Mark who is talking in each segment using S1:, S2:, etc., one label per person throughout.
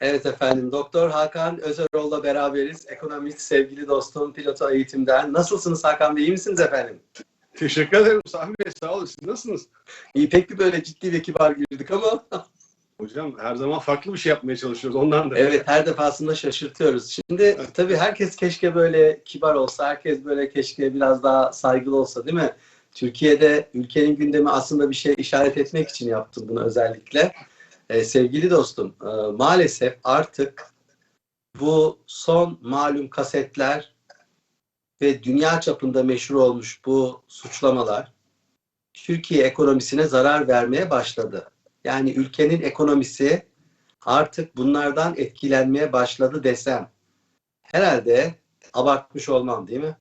S1: Evet efendim. Doktor Hakan Özeroğlu'la beraberiz. Ekonomist, sevgili dostum, piloto eğitimden. Nasılsınız Hakan Bey? İyi misiniz efendim?
S2: Teşekkür ederim Sami Bey. Sağ olun. Siz nasılsınız?
S1: İyi pek bir böyle ciddi ve kibar girdik ama
S2: Hocam her zaman farklı bir şey yapmaya çalışıyoruz. Ondan da.
S1: evet her defasında şaşırtıyoruz. Şimdi tabii herkes keşke böyle kibar olsa, herkes böyle keşke biraz daha saygılı olsa değil mi? Türkiye'de ülkenin gündemi aslında bir şey işaret etmek için yaptım bunu özellikle. Ee, sevgili dostum, e, maalesef artık bu son malum kasetler ve dünya çapında meşhur olmuş bu suçlamalar Türkiye ekonomisine zarar vermeye başladı. Yani ülkenin ekonomisi artık bunlardan etkilenmeye başladı desem herhalde abartmış olmam değil mi?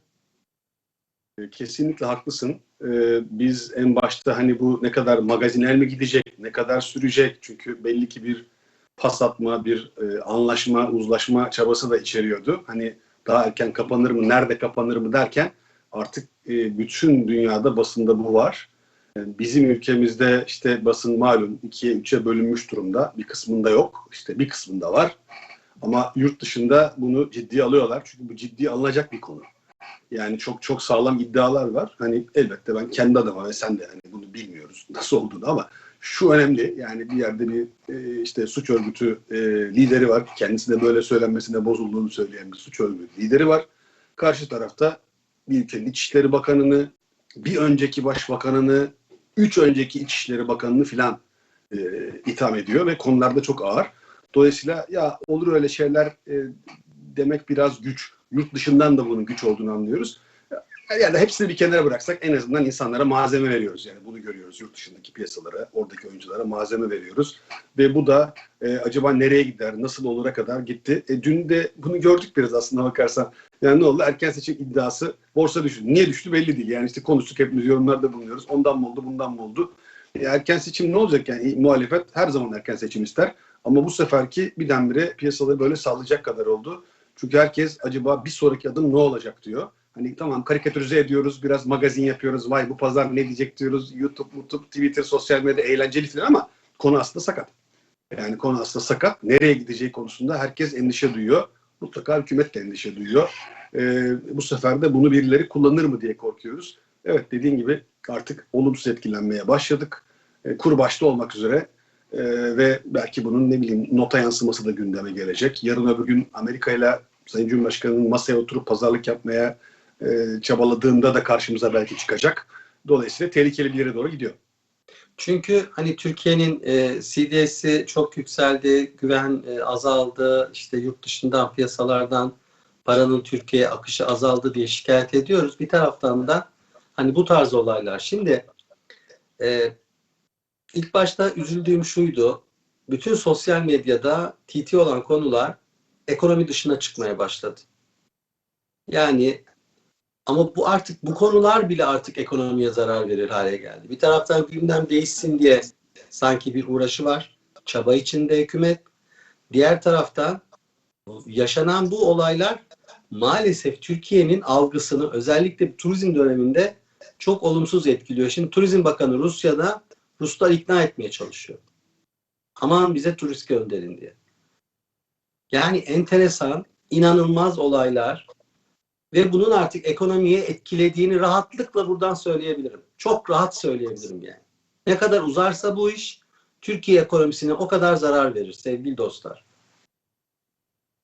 S2: Kesinlikle haklısın. Ee, biz en başta hani bu ne kadar magazinel mi gidecek, ne kadar sürecek? Çünkü belli ki bir pas atma, bir e, anlaşma, uzlaşma çabası da içeriyordu. Hani daha erken kapanır mı, nerede kapanır mı derken artık e, bütün dünyada basında bu var. E, Bizim ülkemizde işte basın malum ikiye üçe bölünmüş durumda. Bir kısmında yok. işte bir kısmında var. Ama yurt dışında bunu ciddiye alıyorlar. Çünkü bu ciddiye alınacak bir konu. Yani çok çok sağlam iddialar var. Hani elbette ben kendi adıma ve sen de hani bunu bilmiyoruz nasıl olduğunu ama şu önemli. Yani bir yerde bir e, işte suç örgütü e, lideri var. Kendisi de böyle söylenmesine bozulduğunu söyleyen bir suç örgütü lideri var. Karşı tarafta bir ülkenin İçişleri Bakanı'nı, bir önceki başbakanını, üç önceki İçişleri Bakanı'nı filan e, itham ediyor ve konularda çok ağır. Dolayısıyla ya olur öyle şeyler e, demek biraz güç. Yurt dışından da bunun güç olduğunu anlıyoruz. Yani hepsini bir kenara bıraksak en azından insanlara malzeme veriyoruz. Yani bunu görüyoruz yurt dışındaki piyasalara, oradaki oyunculara malzeme veriyoruz. Ve bu da e, acaba nereye gider, nasıl olura kadar gitti. E, dün de bunu gördük biraz aslında bakarsan. Yani ne oldu? Erken seçim iddiası borsa düştü. Niye düştü belli değil. Yani işte konuştuk hepimiz yorumlarda bulunuyoruz. Ondan mı oldu, bundan mı oldu? E, erken seçim ne olacak yani? Muhalefet her zaman erken seçim ister. Ama bu seferki birdenbire piyasaları böyle sallayacak kadar oldu. Çünkü herkes acaba bir sonraki adım ne olacak diyor. Hani tamam karikatürize ediyoruz, biraz magazin yapıyoruz. Vay bu pazar ne diyecek diyoruz. YouTube, YouTube, Twitter, sosyal medya eğlenceli falan ama konu aslında sakat. Yani konu aslında sakat. Nereye gideceği konusunda herkes endişe duyuyor. Mutlaka hükümet de endişe duyuyor. Ee, bu sefer de bunu birileri kullanır mı diye korkuyoruz. Evet dediğin gibi artık olumsuz etkilenmeye başladık. Ee, kur başta olmak üzere ee, ve belki bunun ne bileyim nota yansıması da gündeme gelecek. Yarın öbür gün Amerika ile Sayın Cumhurbaşkanı'nın masaya oturup pazarlık yapmaya e, çabaladığında da karşımıza belki çıkacak. Dolayısıyla tehlikeli bir yere doğru gidiyor.
S1: Çünkü hani Türkiye'nin e, CDS'i çok yükseldi, güven e, azaldı, işte yurt dışından piyasalardan paranın Türkiye'ye akışı azaldı diye şikayet ediyoruz. Bir taraftan da hani bu tarz olaylar. Şimdi e, ilk başta üzüldüğüm şuydu. Bütün sosyal medyada TT olan konular ekonomi dışına çıkmaya başladı. Yani ama bu artık bu konular bile artık ekonomiye zarar verir hale geldi. Bir taraftan gündem değişsin diye sanki bir uğraşı var. Çaba içinde hükümet. Diğer taraftan yaşanan bu olaylar maalesef Türkiye'nin algısını özellikle turizm döneminde çok olumsuz etkiliyor. Şimdi Turizm Bakanı Rusya'da Ruslar ikna etmeye çalışıyor. Aman bize turist gönderin diye. Yani enteresan, inanılmaz olaylar ve bunun artık ekonomiye etkilediğini rahatlıkla buradan söyleyebilirim. Çok rahat söyleyebilirim yani. Ne kadar uzarsa bu iş Türkiye ekonomisine o kadar zarar verir sevgili dostlar.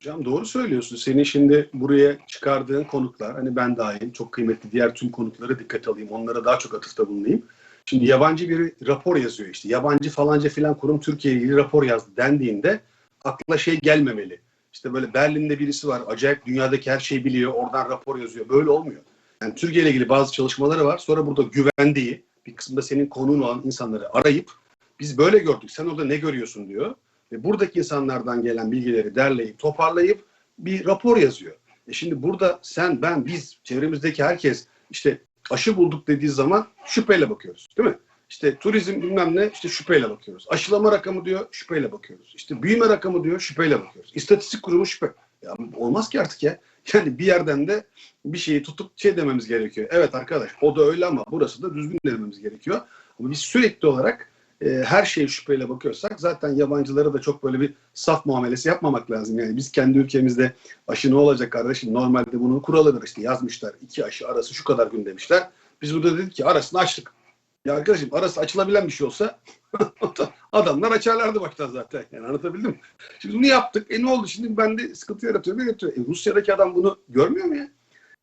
S2: Hocam doğru söylüyorsun. Senin şimdi buraya çıkardığın konuklar, hani ben dahil çok kıymetli diğer tüm konuklara dikkat alayım. Onlara daha çok atıfta bulunayım. Şimdi yabancı bir rapor yazıyor işte. Yabancı falanca filan kurum Türkiye ilgili rapor yazdı dendiğinde akla şey gelmemeli. İşte böyle Berlin'de birisi var. Acayip dünyadaki her şeyi biliyor. Oradan rapor yazıyor. Böyle olmuyor. Yani Türkiye ile ilgili bazı çalışmaları var. Sonra burada güvendiği bir kısımda senin konuğun olan insanları arayıp biz böyle gördük. Sen orada ne görüyorsun diyor. Ve buradaki insanlardan gelen bilgileri derleyip toparlayıp bir rapor yazıyor. E şimdi burada sen, ben, biz, çevremizdeki herkes işte aşı bulduk dediği zaman şüpheyle bakıyoruz. Değil mi? İşte turizm bilmem ne işte şüpheyle bakıyoruz. Aşılama rakamı diyor şüpheyle bakıyoruz. İşte büyüme rakamı diyor şüpheyle bakıyoruz. İstatistik kurumu şüphe. Ya olmaz ki artık ya. Yani bir yerden de bir şeyi tutup şey dememiz gerekiyor. Evet arkadaş o da öyle ama burası da düzgün dememiz gerekiyor. Ama biz sürekli olarak e, her şeye şüpheyle bakıyorsak zaten yabancılara da çok böyle bir saf muamelesi yapmamak lazım. Yani biz kendi ülkemizde aşı ne olacak kardeşim? Normalde bunun kuralıdır işte yazmışlar. iki aşı arası şu kadar gün demişler. Biz burada dedik ki arasını açtık. Ya arkadaşım arası açılabilen bir şey olsa adamlar açarlardı baştan zaten. Yani anlatabildim mi? Şimdi bunu yaptık. E ne oldu şimdi? Ben de sıkıntı yaratıyor. Yaratıyor? E, Rusya'daki adam bunu görmüyor mu ya?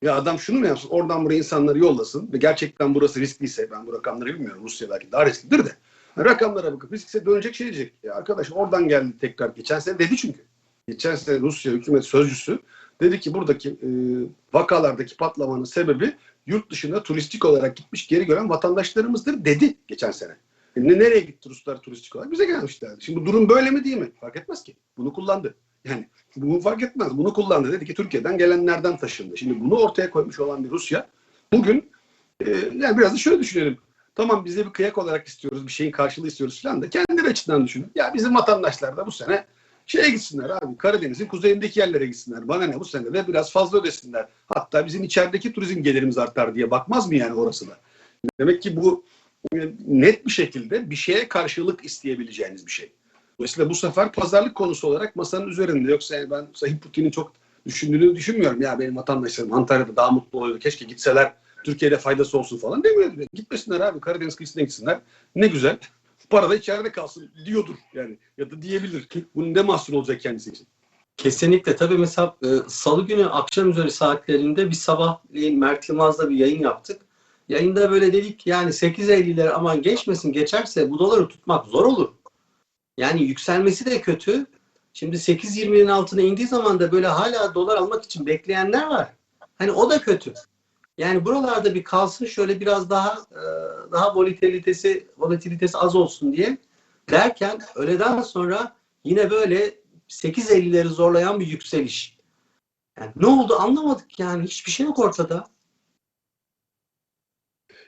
S2: Ya adam şunu mu yapsın? Oradan buraya insanları yollasın ve gerçekten burası riskliyse ben bu rakamları bilmiyorum. Rusya belki daha risklidir de. Rakamlara bakıp riskse dönecek şey diyecek. Ya arkadaş oradan geldi tekrar. Geçen sene dedi çünkü. Geçen sene Rusya hükümet sözcüsü dedi ki buradaki e, vakalardaki patlamanın sebebi yurt dışına turistik olarak gitmiş geri gören vatandaşlarımızdır dedi geçen sene. Ne, nereye gitti Ruslar turistik olarak? Bize gelmişlerdi. Şimdi bu durum böyle mi değil mi? Fark etmez ki. Bunu kullandı. Yani bunu fark etmez. Bunu kullandı. Dedi ki Türkiye'den gelenlerden taşındı. Şimdi bunu ortaya koymuş olan bir Rusya bugün e, yani biraz da şöyle düşünelim. Tamam biz de bir kıyak olarak istiyoruz. Bir şeyin karşılığı istiyoruz falan da kendileri açısından düşünün. Ya bizim vatandaşlar da bu sene şeye gitsinler abi. Karadeniz'in kuzeyindeki yerlere gitsinler. Bana ne bu sene de biraz fazla ödesinler. Hatta bizim içerideki turizm gelirimiz artar diye bakmaz mı yani orası da? Demek ki bu e, net bir şekilde bir şeye karşılık isteyebileceğiniz bir şey. Dolayısıyla bu sefer pazarlık konusu olarak masanın üzerinde. Yoksa ben Sayın Putin'in çok düşündüğünü düşünmüyorum. Ya benim vatandaşlarım Antalya'da daha mutlu oluyor. Keşke gitseler Türkiye'de faydası olsun falan demiyor. Gitmesinler abi Karadeniz kıyısına gitsinler. Ne güzel. Para da içeride kalsın diyordur yani. Ya da diyebilir. Bunun ne mahsur olacak kendisi için?
S1: Kesinlikle. Tabii mesela e, salı günü akşam üzeri saatlerinde bir sabahleyin Mert Yılmaz'la bir yayın yaptık. Yayında böyle dedik yani 8.50'ler aman geçmesin geçerse bu doları tutmak zor olur. Yani yükselmesi de kötü. Şimdi 8.20'nin altına indiği zaman da böyle hala dolar almak için bekleyenler var. Hani o da kötü. Yani buralarda bir kalsın şöyle biraz daha e, daha volatilitesi volatilitesi az olsun diye derken öğleden sonra yine böyle 8.50'leri zorlayan bir yükseliş. Yani ne oldu anlamadık yani hiçbir şey yok ortada.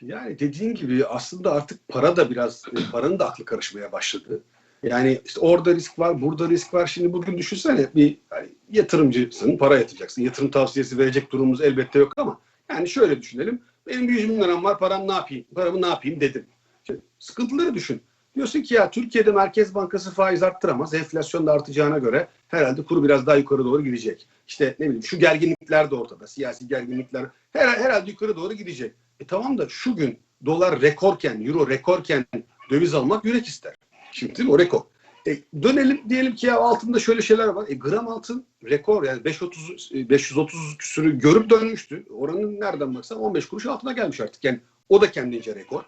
S2: Yani dediğin gibi aslında artık para da biraz e, paranın da aklı karışmaya başladı. Yani işte orada risk var, burada risk var. Şimdi bugün düşünsene bir yani yatırımcısın, para yatacaksın. Yatırım tavsiyesi verecek durumumuz elbette yok ama yani şöyle düşünelim. Benim bir 100 bin liram var, param ne yapayım? Paramı ne yapayım dedim. Şimdi sıkıntıları düşün. Diyorsun ki ya Türkiye'de Merkez Bankası faiz arttıramaz. Enflasyon da artacağına göre herhalde kuru biraz daha yukarı doğru gidecek. İşte ne bileyim şu gerginlikler de ortada. Siyasi gerginlikler her, herhalde yukarı doğru gidecek. E tamam da şu gün dolar rekorken, euro rekorken döviz almak yürek ister. Şimdi o rekor. E, dönelim diyelim ki ya altında şöyle şeyler var. E, gram altın rekor yani 530 530 küsürü görüp dönmüştü. Oranın nereden baksan 15 kuruş altına gelmiş artık. Yani o da kendince rekor.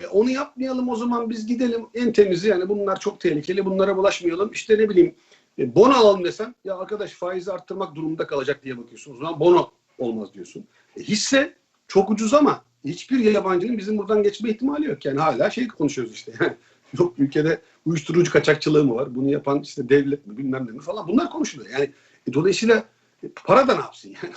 S2: E, onu yapmayalım o zaman biz gidelim en temizi yani bunlar çok tehlikeli bunlara bulaşmayalım. İşte ne bileyim e, bono alalım desem ya arkadaş faizi arttırmak durumunda kalacak diye bakıyorsun. O zaman bono olmaz diyorsun. E, hisse çok ucuz ama hiçbir yabancının bizim buradan geçme ihtimali yok. Yani hala şey konuşuyoruz işte. Yok ülkede uyuşturucu kaçakçılığı mı var? Bunu yapan işte devlet mi bilmem ne mi falan. Bunlar konuşuluyor. Yani e, dolayısıyla e, para da ne yapsın yani?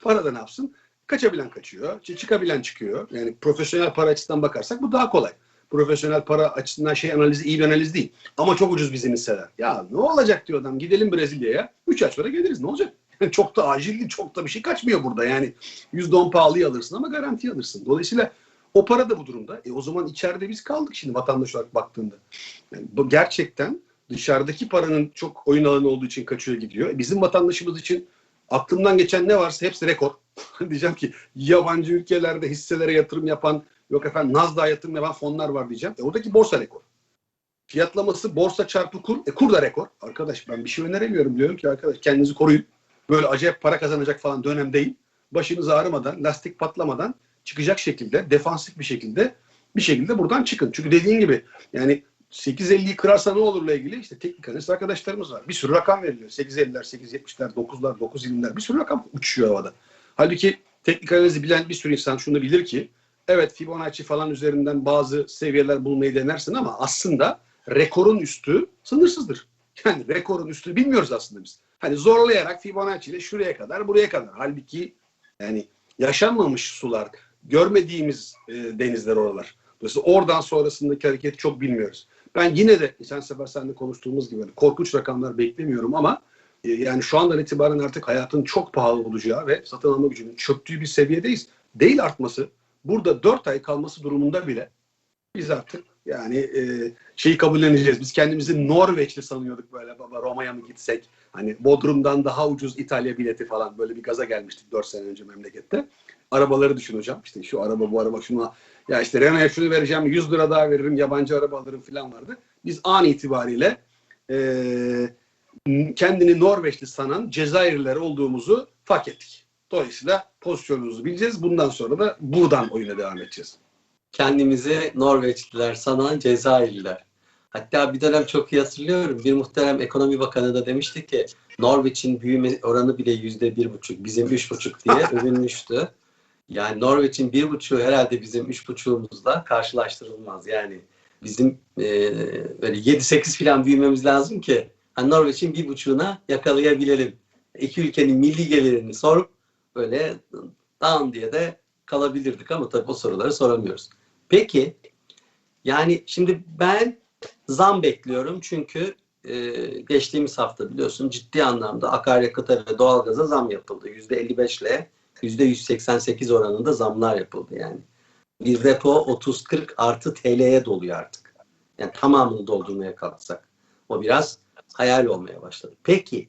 S2: Para da ne yapsın? Kaçabilen kaçıyor. çı- Çıkabilen çıkıyor. Yani profesyonel para açısından bakarsak bu daha kolay. Profesyonel para açısından şey analizi iyi bir analiz değil. Ama çok ucuz bizim hisseler. Ya ne olacak diyor adam. Gidelim Brezilya'ya. 3 ay sonra geliriz. Ne olacak? çok da acil değil. Çok da bir şey kaçmıyor burada. Yani %10 pahalıyı alırsın ama garanti alırsın. Dolayısıyla o para da bu durumda. E o zaman içeride biz kaldık şimdi vatandaş olarak baktığında. Yani bu gerçekten dışarıdaki paranın çok oyun alanı olduğu için kaçıyor gidiyor. E bizim vatandaşımız için aklımdan geçen ne varsa hepsi rekor. diyeceğim ki yabancı ülkelerde hisselere yatırım yapan, yok efendim Nasdaq'a yatırım yapan fonlar var diyeceğim. E oradaki borsa rekor. Fiyatlaması borsa çarpı kur, e kur da rekor. Arkadaş ben bir şey öneremiyorum diyorum ki arkadaş kendinizi koruyun. Böyle acayip para kazanacak falan dönem değil. Başınız ağrımadan, lastik patlamadan çıkacak şekilde, defansif bir şekilde bir şekilde buradan çıkın. Çünkü dediğin gibi yani 8.50'yi kırarsa ne olurla ilgili işte teknik analist arkadaşlarımız var. Bir sürü rakam veriliyor. 8.50'ler, 8.70'ler, 9'lar, 9.20'ler bir sürü rakam uçuşuyor havada. Halbuki teknik analizi bilen bir sürü insan şunu bilir ki evet Fibonacci falan üzerinden bazı seviyeler bulmayı denersin ama aslında rekorun üstü sınırsızdır. Yani rekorun üstü bilmiyoruz aslında biz. Hani zorlayarak Fibonacci ile şuraya kadar buraya kadar. Halbuki yani yaşanmamış sular, görmediğimiz e, denizler oralar. Dolayısıyla oradan sonrasındaki hareketi çok bilmiyoruz. Ben yine de geçen sefer seninle konuştuğumuz gibi hani korkunç rakamlar beklemiyorum ama e, yani şu andan itibaren artık hayatın çok pahalı olacağı ve satın alma gücünün çöktüğü bir seviyedeyiz. Değil artması, burada 4 ay kalması durumunda bile biz artık Yani e, şeyi kabulleneceğiz. Biz kendimizi Norveçli sanıyorduk böyle baba Roma'ya mı gitsek? Hani Bodrum'dan daha ucuz İtalya bileti falan böyle bir gaza gelmiştik 4 sene önce memlekette. Arabaları düşün hocam. İşte şu araba bu araba şuna ya işte Renault'a şunu vereceğim 100 lira daha veririm yabancı araba alırım falan vardı. Biz an itibariyle e, kendini Norveçli sanan Cezayirliler olduğumuzu fark ettik. Dolayısıyla pozisyonumuzu bileceğiz. Bundan sonra da buradan oyuna devam edeceğiz.
S1: Kendimizi Norveçliler sanan Cezayirliler. Hatta bir dönem çok iyi hatırlıyorum. Bir muhterem ekonomi bakanı da demişti ki Norveç'in büyüme oranı bile yüzde bir buçuk, bizim üç buçuk diye övünmüştü. Yani Norveç'in bir buçuğu herhalde bizim üç buçuğumuzla karşılaştırılmaz. Yani bizim e, böyle 7-8 falan büyümemiz lazım ki hani Norveç'in bir buçuğuna yakalayabilelim. İki ülkenin milli gelirini sorup böyle down diye de kalabilirdik ama tabii o soruları soramıyoruz. Peki yani şimdi ben zam bekliyorum çünkü e, geçtiğimiz hafta biliyorsun ciddi anlamda akaryakıta ve doğalgaza zam yapıldı. %55 ile %188 oranında zamlar yapıldı yani. Bir depo 30-40 artı TL'ye doluyor artık. Yani tamamını doldurmaya kalksak. O biraz hayal olmaya başladı. Peki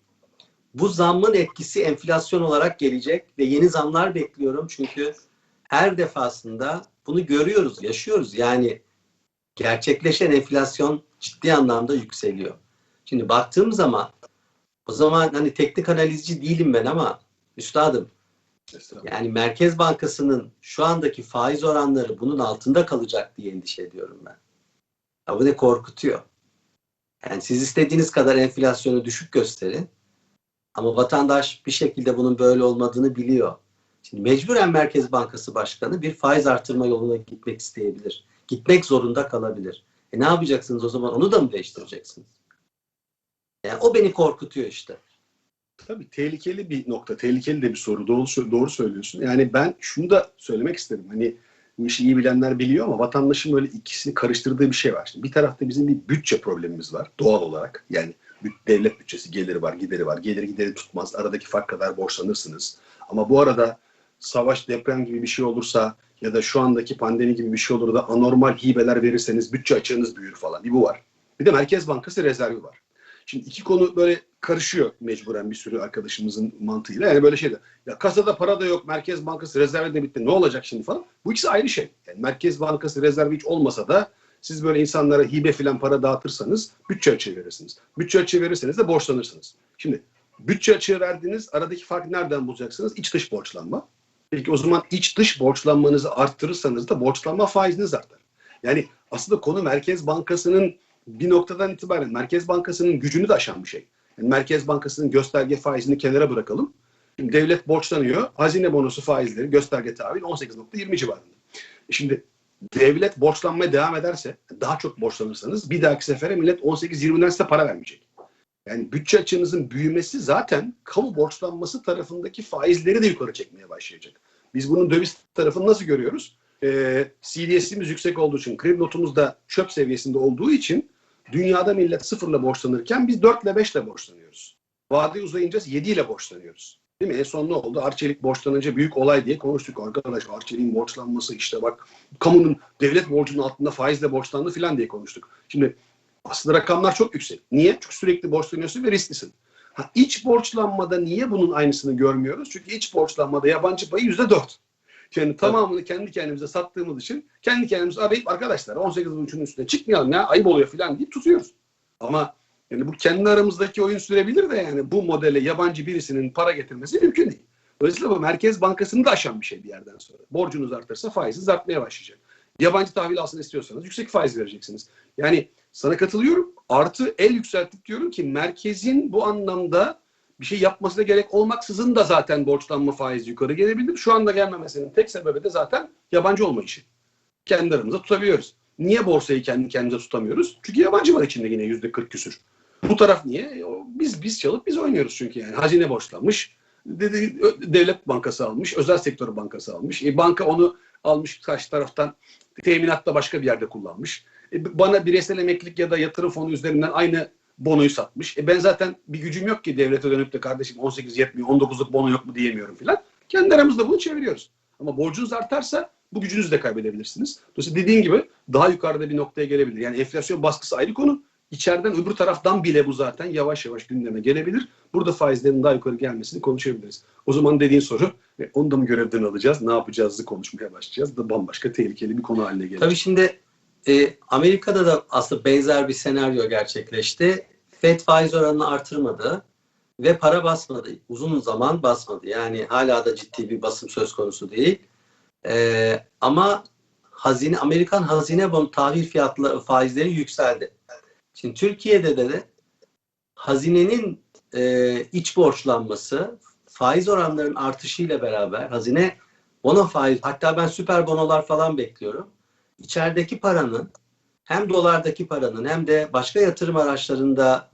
S1: bu zammın etkisi enflasyon olarak gelecek ve yeni zamlar bekliyorum çünkü her defasında bunu görüyoruz, yaşıyoruz. Yani gerçekleşen enflasyon ciddi anlamda yükseliyor. Şimdi baktığım zaman o zaman hani teknik analizci değilim ben ama üstadım yani Merkez Bankası'nın şu andaki faiz oranları bunun altında kalacak diye endişe ediyorum ben. Ya bu ne korkutuyor. Yani siz istediğiniz kadar enflasyonu düşük gösterin ama vatandaş bir şekilde bunun böyle olmadığını biliyor. Şimdi mecburen Merkez Bankası Başkanı bir faiz artırma yoluna gitmek isteyebilir. Gitmek zorunda kalabilir. E ne yapacaksınız o zaman? Onu da mı değiştireceksiniz? Yani o beni korkutuyor işte.
S2: Tabii tehlikeli bir nokta, tehlikeli de bir soru. Doğru, doğru söylüyorsun. Yani ben şunu da söylemek isterim. Hani bu işi iyi bilenler biliyor ama vatandaşın böyle ikisini karıştırdığı bir şey var. Şimdi bir tarafta bizim bir bütçe problemimiz var doğal olarak. Yani devlet bütçesi geliri var, gideri var. Gelir gideri tutmaz. Aradaki fark kadar borçlanırsınız. Ama bu arada savaş, deprem gibi bir şey olursa ya da şu andaki pandemi gibi bir şey olur da anormal hibeler verirseniz bütçe açığınız büyür falan. Bir bu var. Bir de Merkez Bankası rezervi var. Şimdi iki konu böyle karışıyor mecburen bir sürü arkadaşımızın mantığıyla. Yani böyle şeyde ya kasada para da yok, Merkez Bankası rezervi de bitti. Ne olacak şimdi falan? Bu ikisi ayrı şey. Yani Merkez Bankası rezervi hiç olmasa da siz böyle insanlara hibe filan para dağıtırsanız bütçe açığı verirsiniz. Bütçe açığı verirseniz de borçlanırsınız. Şimdi bütçe açığı verdiğiniz aradaki farkı nereden bulacaksınız? İç dış borçlanma. Peki o zaman iç dış borçlanmanızı arttırırsanız da borçlanma faiziniz artar. Yani aslında konu Merkez Bankası'nın bir noktadan itibaren Merkez Bankası'nın gücünü de aşan bir şey. Merkez Bankası'nın gösterge faizini kenara bırakalım. Şimdi devlet borçlanıyor. Hazine bonosu faizleri gösterge tahvil 18.20 civarında. Şimdi devlet borçlanmaya devam ederse, daha çok borçlanırsanız bir dahaki sefere millet 18-20'den size para vermeyecek. Yani bütçe açığınızın büyümesi zaten kamu borçlanması tarafındaki faizleri de yukarı çekmeye başlayacak. Biz bunun döviz tarafını nasıl görüyoruz? Ee, CDS'imiz yüksek olduğu için, kredi notumuz da çöp seviyesinde olduğu için dünyada millet sıfırla borçlanırken biz 4 ile 5 ile borçlanıyoruz. Vade uzayınca 7 ile borçlanıyoruz. Değil mi? En son ne oldu? Arçelik borçlanınca büyük olay diye konuştuk. Arkadaş Arçelik'in borçlanması işte bak kamunun devlet borcunun altında faizle borçlandı falan diye konuştuk. Şimdi aslında rakamlar çok yüksek. Niye? Çünkü sürekli borçlanıyorsun ve risklisin. Ha, iç borçlanmada niye bunun aynısını görmüyoruz? Çünkü iç borçlanmada yabancı payı yüzde dört. Yani tamamını kendi kendimize sattığımız için kendi kendimizi arayıp arkadaşlar 18.5'ün üstüne çıkmayalım ya ayıp oluyor falan deyip tutuyoruz. Ama yani bu kendi aramızdaki oyun sürebilir de yani bu modele yabancı birisinin para getirmesi mümkün değil. Dolayısıyla bu Merkez Bankası'nı da aşan bir şey bir yerden sonra. Borcunuz artarsa faiziniz artmaya başlayacak. Yabancı tahvil alsın istiyorsanız yüksek faiz vereceksiniz. Yani sana katılıyorum. Artı el yükselttik diyorum ki merkezin bu anlamda bir şey yapmasına gerek olmaksızın da zaten borçlanma faizi yukarı gelebilir. Şu anda gelmemesinin tek sebebi de zaten yabancı olma işi. Kendi aramızda tutabiliyoruz. Niye borsayı kendi kendimize tutamıyoruz? Çünkü yabancı var içinde yine yüzde 40 küsür. Bu taraf niye? Biz biz çalıp biz oynuyoruz çünkü yani. Hazine borçlanmış. Devlet bankası almış. Özel sektör bankası almış. E, banka onu almış karşı taraftan teminatta başka bir yerde kullanmış. E, bana bireysel emeklilik ya da yatırım fonu üzerinden aynı bonoyu satmış. E ben zaten bir gücüm yok ki devlete dönüp de kardeşim 18 yetmiyor, 19'luk bono yok mu diyemiyorum filan. Kendi aramızda bunu çeviriyoruz. Ama borcunuz artarsa bu gücünüzü de kaybedebilirsiniz. Dolayısıyla dediğin gibi daha yukarıda bir noktaya gelebilir. Yani enflasyon baskısı ayrı konu. İçeriden öbür taraftan bile bu zaten yavaş yavaş gündeme gelebilir. Burada faizlerin daha yukarı gelmesini konuşabiliriz. O zaman dediğin soru e, onu da mı görevden alacağız? Ne yapacağızı konuşmaya başlayacağız. Da bambaşka tehlikeli bir konu haline gelecek.
S1: Tabii şimdi e, Amerika'da da aslında benzer bir senaryo gerçekleşti. FED faiz oranını artırmadı ve para basmadı. Uzun zaman basmadı. Yani hala da ciddi bir basım söz konusu değil. E, ama hazine Amerikan hazine bonu tahvil fiyatları faizleri yükseldi. Şimdi Türkiye'de de, de hazinenin e, iç borçlanması faiz oranlarının artışıyla beraber hazine bono faiz hatta ben süper bonolar falan bekliyorum. İçerideki paranın hem dolardaki paranın hem de başka yatırım araçlarında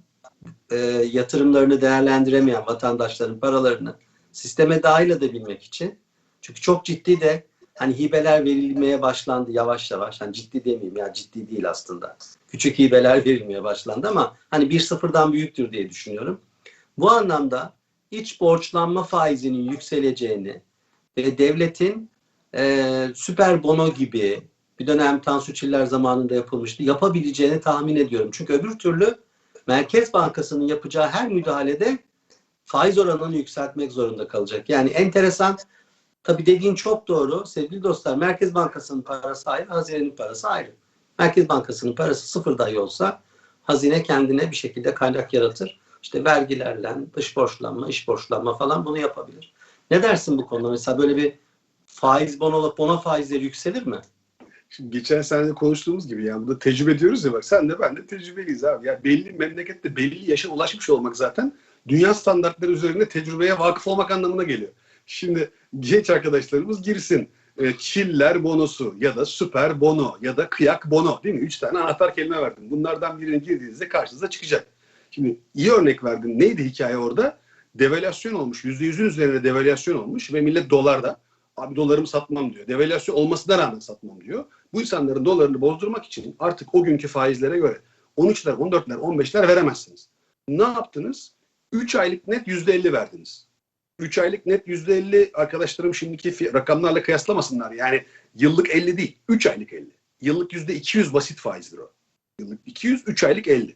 S1: e, yatırımlarını değerlendiremeyen vatandaşların paralarını sisteme dahil edebilmek için çünkü çok ciddi de hani hibeler verilmeye başlandı yavaş yavaş. Hani ciddi demeyeyim ya ciddi değil aslında. Küçük hibeler verilmeye başlandı ama hani bir sıfırdan büyüktür diye düşünüyorum. Bu anlamda iç borçlanma faizinin yükseleceğini ve devletin e, süper bono gibi bir dönem Tansu Çiller zamanında yapılmıştı. Yapabileceğini tahmin ediyorum. Çünkü öbür türlü Merkez Bankası'nın yapacağı her müdahalede faiz oranını yükseltmek zorunda kalacak. Yani enteresan Tabii dediğin çok doğru. Sevgili dostlar Merkez Bankası'nın parası ayrı, hazinenin parası ayrı. Merkez Bankası'nın parası sıfır dahi olsa hazine kendine bir şekilde kaynak yaratır. İşte vergilerle, dış borçlanma, iç borçlanma falan bunu yapabilir. Ne dersin bu konuda? Mesela böyle bir faiz bono, bono faizleri yükselir mi?
S2: Şimdi geçen sene de konuştuğumuz gibi yani burada tecrübe diyoruz ya bak sen de ben de tecrübeliyiz abi. Ya belli memlekette belli yaşa ulaşmış olmak zaten dünya standartları üzerinde tecrübeye vakıf olmak anlamına geliyor. Şimdi genç arkadaşlarımız girsin. E, çiller bonosu ya da süper bono ya da kıyak bono değil mi? Üç tane anahtar kelime verdim. Bunlardan birini girdiğinizde karşınıza çıkacak. Şimdi iyi örnek verdin. Neydi hikaye orada? Devalüasyon olmuş. Yüzde yüzün üzerine devalüasyon olmuş ve millet dolarda abi dolarımı satmam diyor. Devalüasyon olmasına rağmen satmam diyor. Bu insanların dolarını bozdurmak için artık o günkü faizlere göre 13'ler, 14'ler, 15'ler veremezsiniz. Ne yaptınız? 3 aylık net %50 verdiniz. 3 aylık net %50 arkadaşlarım şimdiki rakamlarla kıyaslamasınlar. Yani yıllık 50 değil. 3 aylık 50. Yıllık %200 basit faizdir o. Yıllık 200, 3 aylık 50.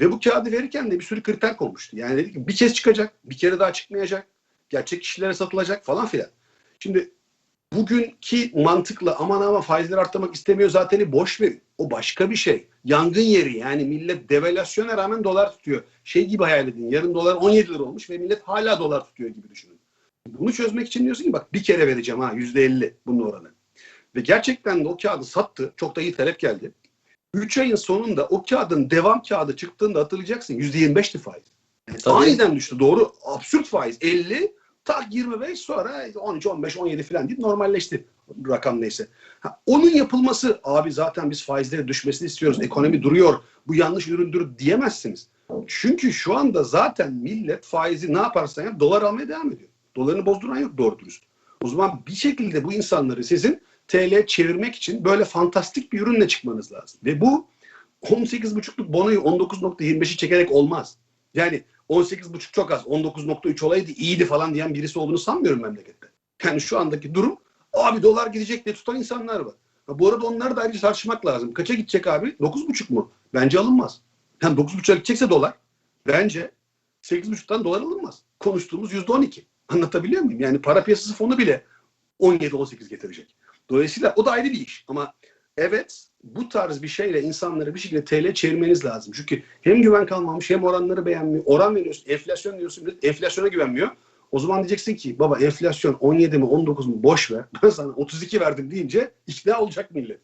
S2: Ve bu kağıdı verirken de bir sürü kriter konmuştu. Yani dedi ki bir kez çıkacak, bir kere daha çıkmayacak, gerçek kişilere satılacak falan filan. Şimdi bugünkü mantıkla aman ama faizleri arttırmak istemiyor zaten boş verin. O başka bir şey. Yangın yeri yani millet devalüasyona rağmen dolar tutuyor. Şey gibi hayal edin yarın dolar 17 lira olmuş ve millet hala dolar tutuyor gibi düşünün. Bunu çözmek için diyorsun ki bak bir kere vereceğim ha yüzde elli bunun oranı. Ve gerçekten de o kağıdı sattı. Çok da iyi talep geldi. 3 ayın sonunda o kağıdın devam kağıdı çıktığında hatırlayacaksın yüzde yirmi beşti faiz. Yani aniden düştü doğru. Absürt faiz 50 tak 25 sonra 13, 15, 17 falan deyip normalleşti rakam neyse. Ha, onun yapılması abi zaten biz faizleri düşmesini istiyoruz. Ekonomi duruyor. Bu yanlış üründür diyemezsiniz. Çünkü şu anda zaten millet faizi ne yaparsa yap dolar almaya devam ediyor. Dolarını bozduran yok doğru dürüst. O zaman bir şekilde bu insanları sizin TL çevirmek için böyle fantastik bir ürünle çıkmanız lazım. Ve bu 18,5'luk bonoyu 19.25'i çekerek olmaz. Yani 18,5 çok az 19.3 olaydı iyiydi falan diyen birisi olduğunu sanmıyorum memlekette. Yani şu andaki durum abi dolar gidecek diye tutan insanlar var. Ha, bu arada onları da ayrıca tartışmak lazım. Kaça gidecek abi? 9,5 mu? Bence alınmaz. Yani 9,5'a gidecekse dolar bence 8,5'tan dolar alınmaz. Konuştuğumuz %12. Anlatabiliyor muyum? Yani para piyasası fonu bile 17-18 getirecek. Dolayısıyla o da ayrı bir iş. Ama evet bu tarz bir şeyle insanları bir şekilde TL çevirmeniz lazım. Çünkü hem güven kalmamış hem oranları beğenmiyor. Oran veriyorsun, enflasyon diyorsun, enflasyona güvenmiyor. O zaman diyeceksin ki baba enflasyon 17 mi 19 mu boş ver. Ben sana 32 verdim deyince ikna olacak millet.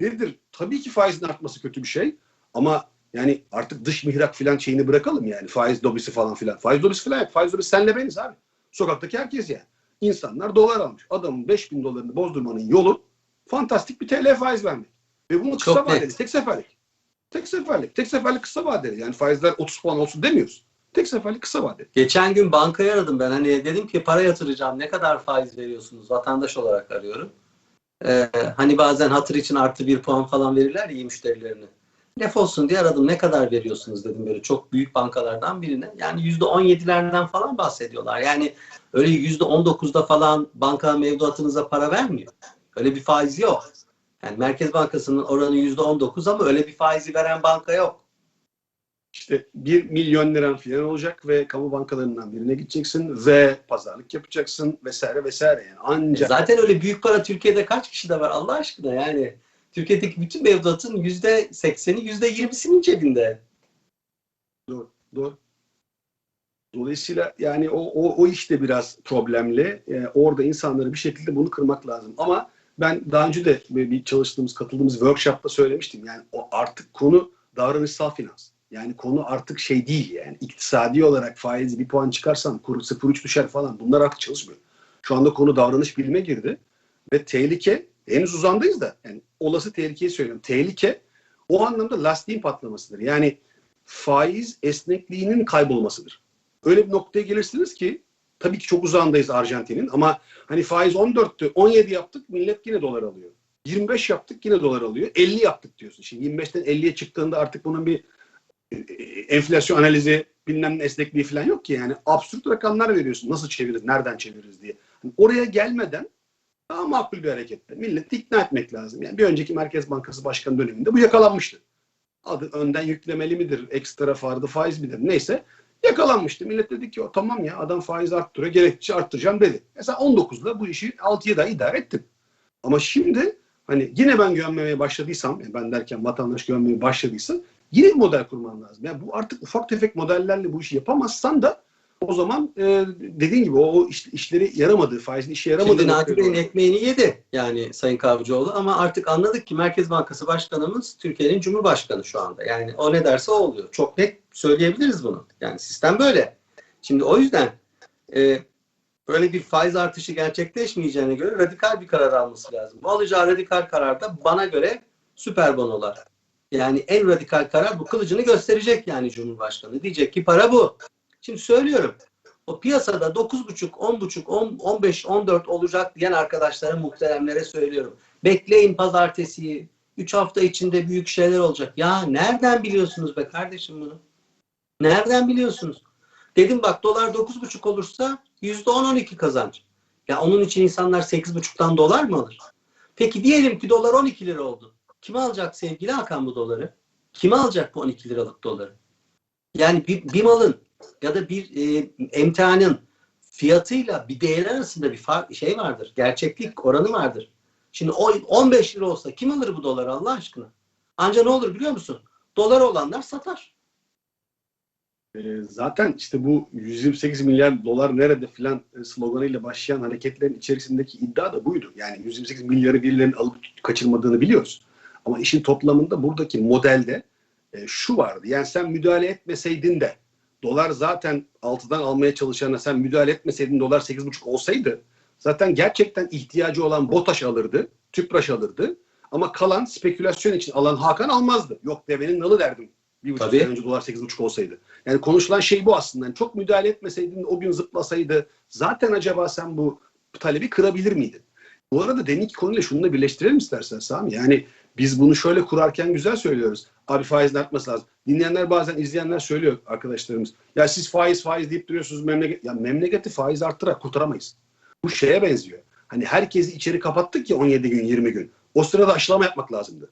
S2: Nedir? Tabii ki faizin artması kötü bir şey. Ama yani artık dış mihrak filan şeyini bırakalım yani. Faiz lobisi falan filan. Faiz lobisi filan yok. Faiz lobisi senle beniz abi. Sokaktaki herkes yani. İnsanlar dolar almış. Adamın 5000 dolarını bozdurmanın yolu fantastik bir TL faiz vermek. Ve bunu kısa
S1: Çok
S2: vadeli,
S1: net.
S2: tek seferlik. Tek seferlik, tek seferlik kısa vadeli. Yani faizler 30 puan olsun demiyoruz. Tek seferlik kısa vadeli.
S1: Geçen gün bankaya aradım ben. Hani dedim ki para yatıracağım. Ne kadar faiz veriyorsunuz? Vatandaş olarak arıyorum. Ee, hani bazen hatır için artı bir puan falan verirler iyi müşterilerine. Laf olsun diye aradım. Ne kadar veriyorsunuz dedim böyle çok büyük bankalardan birine. Yani yüzde on yedilerden falan bahsediyorlar. Yani öyle yüzde on dokuzda falan banka mevduatınıza para vermiyor. Öyle bir faiz yok. Yani Merkez Bankası'nın oranı %19 ama öyle bir faizi veren banka yok.
S2: İşte 1 milyon liran filan olacak ve kamu bankalarından birine gideceksin ve pazarlık yapacaksın vesaire vesaire. Yani ancak
S1: Zaten öyle büyük para Türkiye'de kaç kişi de var Allah aşkına yani. Türkiye'deki bütün mevduatın %80'i %20'sinin cebinde.
S2: Doğru. Doğru. Dolayısıyla yani o, o, o işte biraz problemli. Ee, orada insanları bir şekilde bunu kırmak lazım. Ama ben daha önce de bir çalıştığımız, katıldığımız workshopta söylemiştim. Yani o artık konu davranışsal finans. Yani konu artık şey değil yani. iktisadi olarak faizi bir puan çıkarsam kuru 0.3 düşer falan. Bunlar artık çalışmıyor. Şu anda konu davranış bilime girdi. Ve tehlike henüz uzandayız da yani olası tehlikeyi söylüyorum. Tehlike o anlamda lastiğin patlamasıdır. Yani faiz esnekliğinin kaybolmasıdır. Öyle bir noktaya gelirsiniz ki tabii ki çok uzağındayız Arjantin'in ama hani faiz 14'tü 17 yaptık millet yine dolar alıyor. 25 yaptık yine dolar alıyor. 50 yaptık diyorsun. Şimdi 25'ten 50'ye çıktığında artık bunun bir e, enflasyon analizi bilmem ne esnekliği falan yok ki yani absürt rakamlar veriyorsun. Nasıl çeviririz, nereden çeviririz diye. Hani oraya gelmeden daha makul bir harekette. Milleti ikna etmek lazım. Yani bir önceki Merkez Bankası Başkanı döneminde bu yakalanmıştı. Adı önden yüklemeli midir, ekstra fardı faiz midir neyse yakalanmıştı. Millet dedi ki o tamam ya adam faiz arttırıyor gerekçe arttıracağım dedi. Mesela 19'da bu işi 6-7 ay idare ettim. Ama şimdi hani yine ben güvenmemeye başladıysam yani ben derken vatandaş güvenmeye başladıysa yine bir model kurman lazım. Yani bu artık ufak tefek modellerle bu işi yapamazsan da o zaman e, dediğin gibi o, o iş- işleri yaramadığı, faizli işe yaramadığı
S1: Şimdi Naci Bey'in ekmeğini yedi yani Sayın Kavcıoğlu ama artık anladık ki Merkez Bankası Başkanımız Türkiye'nin Cumhurbaşkanı şu anda. Yani o ne derse o oluyor. Çok net söyleyebiliriz bunu. Yani sistem böyle. Şimdi o yüzden e, böyle bir faiz artışı gerçekleşmeyeceğine göre radikal bir karar alması lazım. Bu alacağı radikal kararda bana göre süper bonolar. Yani en radikal karar bu kılıcını gösterecek yani Cumhurbaşkanı. Diyecek ki para bu. Şimdi söylüyorum. O piyasada 9,5, 10,5, 10, 15, 14 olacak diyen arkadaşlara, muhteremlere söylüyorum. Bekleyin pazartesiyi. 3 hafta içinde büyük şeyler olacak. Ya nereden biliyorsunuz be kardeşim bunu? Nereden biliyorsunuz? Dedim bak dolar 9,5 olursa %10-12 kazanç. Ya onun için insanlar 8,5'tan dolar mı alır? Peki diyelim ki dolar 12 lira oldu. Kim alacak sevgili Hakan bu doları? Kim alacak bu 12 liralık doları? Yani bir, bir malın ya da bir e, emtianın fiyatıyla bir değeri arasında bir fark, şey vardır. Gerçeklik oranı vardır. Şimdi o 15 lira olsa kim alır bu doları Allah aşkına? Anca ne olur biliyor musun? Dolar olanlar satar.
S2: E, zaten işte bu 128 milyar dolar nerede filan e, sloganıyla başlayan hareketlerin içerisindeki iddia da buydu. Yani 128 milyarı birilerinin alıp kaçırmadığını biliyoruz. Ama işin toplamında buradaki modelde e, şu vardı. Yani sen müdahale etmeseydin de dolar zaten altıdan almaya çalışana sen müdahale etmeseydin dolar 8,5 olsaydı zaten gerçekten ihtiyacı olan BOTAŞ alırdı, TÜPRAŞ alırdı. Ama kalan spekülasyon için alan Hakan almazdı. Yok devenin nalı derdim. Bir buçuk sene önce dolar 8,5 olsaydı. Yani konuşulan şey bu aslında. Yani çok müdahale etmeseydin o gün zıplasaydı zaten acaba sen bu talebi kırabilir miydin? Bu arada deminki konuyla şunu da birleştirelim istersen Sami. Yani biz bunu şöyle kurarken güzel söylüyoruz. Abi faizin artması lazım. Dinleyenler bazen izleyenler söylüyor arkadaşlarımız. Ya siz faiz faiz deyip duruyorsunuz memleket. Ya memleketi faiz arttırarak kurtaramayız. Bu şeye benziyor. Hani herkesi içeri kapattık ya 17 gün 20 gün. O sırada aşılama yapmak lazımdı.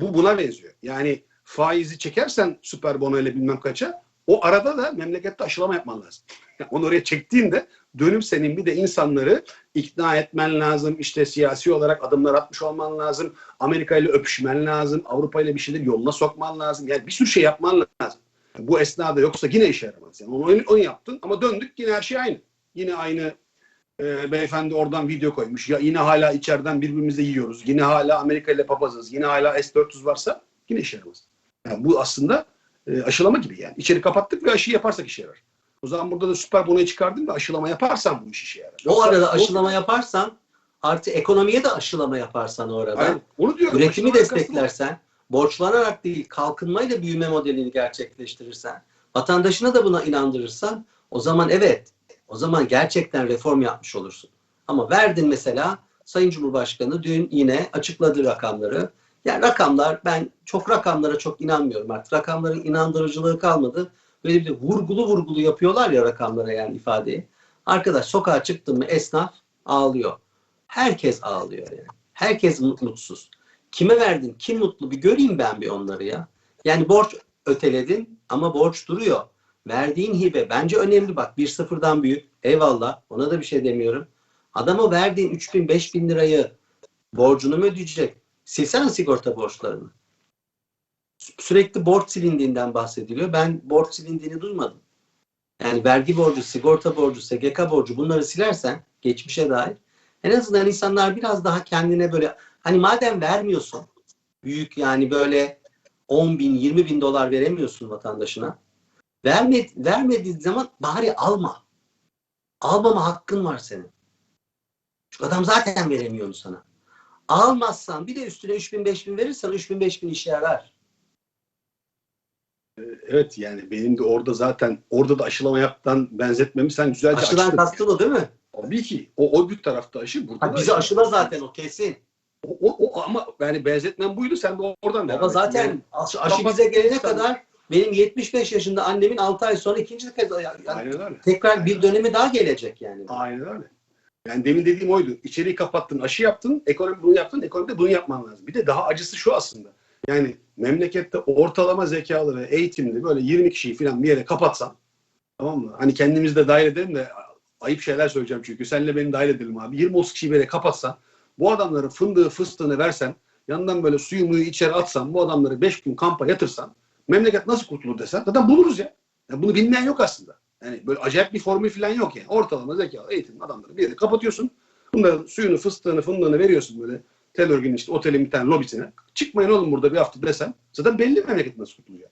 S2: Bu buna benziyor. Yani faizi çekersen süper bono ile bilmem kaça o arada da memlekette aşılama yapman lazım. Yani onu oraya çektiğinde dönüp senin bir de insanları ikna etmen lazım. İşte siyasi olarak adımlar atmış olman lazım. Amerika ile öpüşmen lazım. Avrupa ile bir şeyler yoluna sokman lazım. Yani bir sürü şey yapman lazım. Bu esnada yoksa yine işe yaramaz. Yani onu, onu yaptın ama döndük yine her şey aynı. Yine aynı e, beyefendi oradan video koymuş. Ya yine hala içeriden birbirimizi yiyoruz. Yine hala Amerika ile papazız. Yine hala S-400 varsa yine işe yaramaz. Yani bu aslında e, aşılama gibi yani. İçeri kapattık ve aşı yaparsak işe yarar. O zaman burada da süper bonoyu çıkardın ve aşılama yaparsan bu iş işe yarar.
S1: O
S2: Yoksa-
S1: arada aşılama yaparsan artı ekonomiye de aşılama yaparsan o arada.
S2: Aynen. Onu diyorum.
S1: Üretimi desteklersen, borçlanarak değil kalkınmayla büyüme modelini gerçekleştirirsen, vatandaşına da buna inandırırsan o zaman evet, o zaman gerçekten reform yapmış olursun. Ama verdin mesela Sayın Cumhurbaşkanı dün yine açıkladı rakamları. Yani rakamlar ben çok rakamlara çok inanmıyorum artık. Rakamların inandırıcılığı kalmadı. Böyle bir de vurgulu vurgulu yapıyorlar ya rakamlara yani ifadeyi. Arkadaş sokağa çıktın mı esnaf ağlıyor. Herkes ağlıyor yani. Herkes mut- mutsuz. Kime verdin? Kim mutlu? Bir göreyim ben bir onları ya. Yani borç öteledin ama borç duruyor. Verdiğin hibe bence önemli bak. Bir sıfırdan büyük. Eyvallah. Ona da bir şey demiyorum. Adama verdiğin 3 bin 5 bin lirayı borcunu mu ödeyecek? Silsene sigorta borçlarını. Sü- Sürekli borç silindiğinden bahsediliyor. Ben borç silindiğini duymadım. Yani vergi borcu, sigorta borcu, SGK borcu bunları silersen geçmişe dair en azından insanlar biraz daha kendine böyle hani madem vermiyorsun büyük yani böyle 10 bin 20 bin dolar veremiyorsun vatandaşına verme, vermediği zaman bari alma. Almama hakkın var senin. Çünkü adam zaten veremiyor sana. Almazsan bir de üstüne 3 bin 5 bin verirsen 3 bin 5 bin işe yarar.
S2: Evet yani benim de orada zaten orada da aşılama yaptan benzetmemi sen güzelce
S1: Aşıdan
S2: açtın.
S1: kastın o değil mi?
S2: Tabii ki. O, o bir tarafta aşı. Burada
S1: Ha,
S2: da
S1: bizi
S2: aşı.
S1: aşıla zaten o kesin.
S2: O, o, o- ama yani benzetmem buydu. Sen de oradan devam
S1: Baba
S2: et.
S1: zaten aşı, aşı bize gelene kadar benim 75 yaşında annemin 6 ay sonra ikinci kez yani
S2: Aynen öyle.
S1: tekrar bir dönemi daha gelecek yani.
S2: Aynen öyle. Yani demin dediğim oydu. İçeriği kapattın, aşı yaptın, ekonomi bunu yaptın, ekonomide bunu yapman lazım. Bir de daha acısı şu aslında. Yani memlekette ortalama zekalı ve eğitimli böyle 20 kişiyi falan bir yere kapatsan tamam mı? Hani kendimizi de dahil edelim de ayıp şeyler söyleyeceğim çünkü. Senle beni dahil edelim abi. 20-30 kişiyi yere kapatsan bu adamların fındığı fıstığını versen yandan böyle suyu muyu içeri atsan bu adamları 5 gün kampa yatırsan memleket nasıl kurtulur desen zaten buluruz ya. Yani bunu bilmeyen yok aslında. Yani böyle acayip bir formül falan yok yani. Ortalama zekalı eğitimli adamları bir yere kapatıyorsun. Bunların suyunu, fıstığını, fındığını veriyorsun böyle tel örgünün işte otelin bir tane lobisine. Çıkmayın oğlum burada bir hafta desen zaten belli memleket nasıl kurtulacak.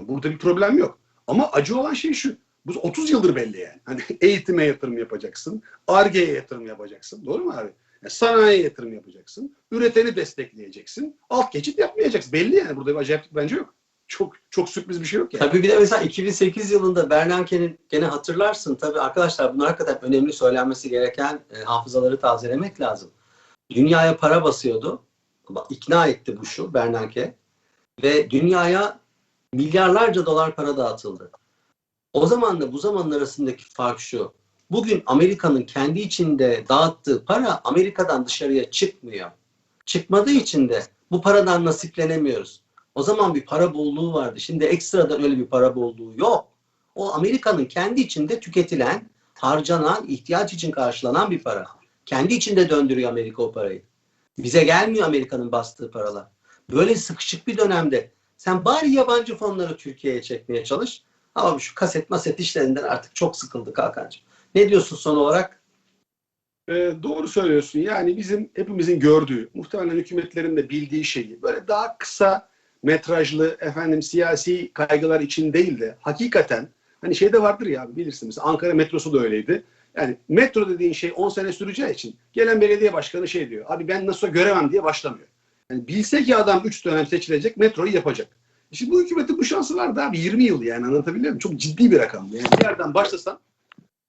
S2: Burada bir problem yok. Ama acı olan şey şu. Bu 30 yıldır belli yani. Hani eğitime yatırım yapacaksın. Arge'ye yatırım yapacaksın. Doğru mu abi? Yani sanayiye yatırım yapacaksın. Üreteni destekleyeceksin. Alt geçit yapmayacaksın. Belli yani. Burada bir acayiplik bence yok. Çok çok sürpriz bir şey yok yani.
S1: Tabii bir de mesela 2008 yılında Bernanke'nin gene hatırlarsın tabii arkadaşlar bunlar hakikaten önemli söylenmesi gereken e, hafızaları tazelemek lazım. Dünyaya para basıyordu. İkna etti bu şu Bernanke ve dünyaya milyarlarca dolar para dağıtıldı. O zamanla bu zamanın arasındaki fark şu. Bugün Amerika'nın kendi içinde dağıttığı para Amerika'dan dışarıya çıkmıyor. Çıkmadığı için de bu paradan nasiplenemiyoruz. O zaman bir para bolluğu vardı. Şimdi ekstradan öyle bir para bolluğu yok. O Amerika'nın kendi içinde tüketilen, harcanan, ihtiyaç için karşılanan bir para. Kendi içinde döndürüyor Amerika o parayı. Bize gelmiyor Amerika'nın bastığı paralar. Böyle sıkışık bir dönemde sen bari yabancı fonları Türkiye'ye çekmeye çalış. Ama şu kaset maset işlerinden artık çok sıkıldık Hakan'cığım. Ne diyorsun son olarak?
S2: Ee, doğru söylüyorsun. Yani bizim hepimizin gördüğü, muhtemelen hükümetlerin de bildiği şeyi böyle daha kısa metrajlı efendim siyasi kaygılar için değil de hakikaten hani şeyde vardır ya abi bilirsin mesela Ankara metrosu da öyleydi. Yani metro dediğin şey 10 sene süreceği için gelen belediye başkanı şey diyor. Abi ben nasıl göremem diye başlamıyor. Yani bilse ki adam 3 dönem seçilecek metroyu yapacak. Şimdi bu hükümetin bu şansı vardı abi 20 yıl yani anlatabiliyor muyum? Çok ciddi bir rakam. Yani bir yerden başlasan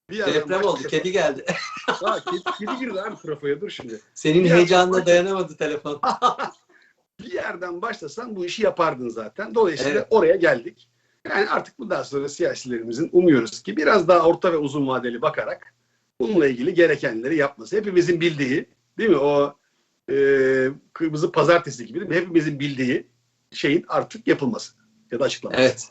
S2: bir yerden
S1: Deprem oldu. Kedi geldi.
S2: Ha, kedi, kedi girdi abi trafoya dur şimdi.
S1: Senin
S2: Bir
S1: heyecanına dayanamadı telefon.
S2: Bir yerden başlasan bu işi yapardın zaten. Dolayısıyla
S1: Evet.
S2: oraya geldik. Yani artık bundan sonra siyasilerimizin umuyoruz ki biraz daha orta ve uzun vadeli bakarak bununla ilgili gerekenleri yapması. Hepimizin bildiği değil mi o e, kırmızı pazartesi gibi değil mi? Hepimizin bildiği şeyin artık yapılması ya da açıklaması.
S1: Evet.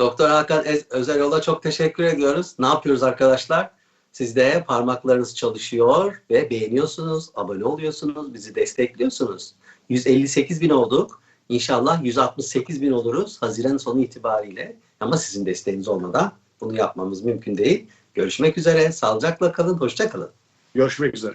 S1: Doktor Hakan Ez- Özeryol'a çok teşekkür ediyoruz. Ne yapıyoruz arkadaşlar? Siz de parmaklarınız çalışıyor ve beğeniyorsunuz, abone oluyorsunuz, bizi destekliyorsunuz. 158 bin olduk. İnşallah 168 bin oluruz Haziran sonu itibariyle. Ama sizin desteğiniz olmadan bunu yapmamız mümkün değil. Görüşmek üzere. Sağlıcakla kalın. Hoşça kalın.
S2: Görüşmek üzere.